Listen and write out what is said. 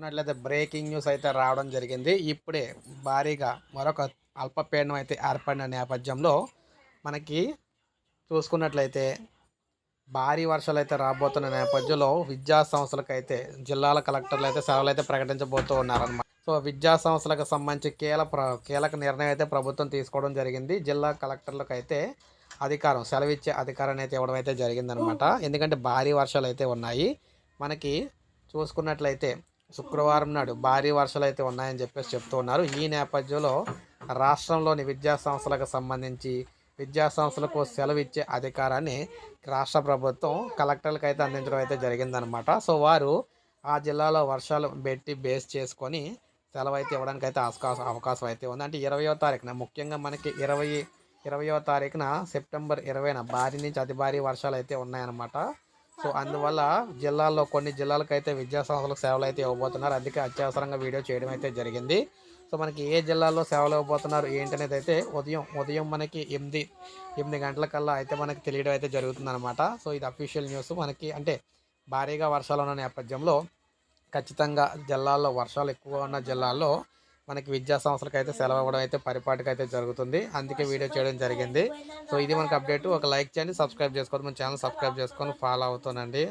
చూసుకున్నట్లయితే breaking news అయితే రావడం జరిగింది. ఇప్పుడే భారీగా మరొక అల్పపీడనం అయితే ఏర్పడిన నేపథ్యంలో మనకి చూసుకున్నట్లయితే భారీ వర్షాలు అయితే రాబోతున్న నేపథ్యంలో విద్యా సంస్థలకు అయితే జిల్లాల కలెక్టర్లు అయితే సెలవులు అయితే ప్రకటించబోతూ ఉన్నారన్నమాట. సో విద్యా సంస్థలకు సంబంధించి కీలక ప్ర కీలక నిర్ణయం అయితే ప్రభుత్వం తీసుకోవడం జరిగింది. జిల్లా కలెక్టర్లకు అయితే అధికారం సెలవు ఇచ్చే అధికారాన్ని అయితే ఇవ్వడం అయితే జరిగిందనమాట ఎందుకంటే భారీ వర్షాలు అయితే ఉన్నాయి. మనకి చూసుకున్నట్లయితే శుక్రవారం నాడు భారీ వర్షాలు అయితే ఉన్నాయని చెప్పేసి చెప్తూ ఉన్నారు. ఈ నేపథ్యంలో రాష్ట్రంలోని విద్యా సంస్థలకు సంబంధించి విద్యా సంస్థలకు సెలవు ఇచ్చే అధికారాన్ని రాష్ట్ర ప్రభుత్వం కలెక్టర్లకు అయితే అందించడం అయితే జరిగిందనమాట సో వారు ఆ జిల్లాలో వర్షాలు పెట్టి బేస్ చేసుకొని సెలవు అయితే ఇవ్వడానికి అయితే అవకాశం అవకాశం అయితే ఉంది. అంటే ఇరవయో తారీఖున ముఖ్యంగా మనకి ఇరవై ఇరవయో తారీఖున సెప్టెంబర్ ఇరవైన భారీ నుంచి అతి భారీ వర్షాలు అయితే ఉన్నాయన్నమాట. సో అందువల్ల జిల్లాల్లో కొన్ని జిల్లాలకు విద్యా సంస్థలకు సేవలు అయితే ఇవ్వబోతున్నారు. అందుకే అత్యవసరంగా వీడియో చేయడం అయితే జరిగింది. సో మనకి ఏ జిల్లాలో సేవలు ఇవ్వబోతున్నారు ఏంటనేది అయితే ఉదయం ఉదయం మనకి ఎనిమిది ఎనిమిది గంటలకల్లా అయితే మనకి తెలియడం అయితే జరుగుతుందన్నమాట. సో ఇది అఫీషియల్ న్యూస్. మనకి అంటే భారీగా వర్షాలు ఉన్న నేపథ్యంలో ఖచ్చితంగా జిల్లాల్లో వర్షాలు ఎక్కువ ఉన్న జిల్లాల్లో మనకి విద్యా సంస్థలకు అయితే సెలవు ఇవ్వడం అయితే పరిపాటికి అయితే జరుగుతుంది. అందుకే వీడియో చేయడం జరిగింది. సో ఇది మనకి అప్డేట్. ఒక లైక్ చేయండి సబ్స్క్రైబ్ చేసుకోండి. మన ఛానల్ సబ్స్క్రైబ్ చేసుకొని ఫాలో అవుతానండి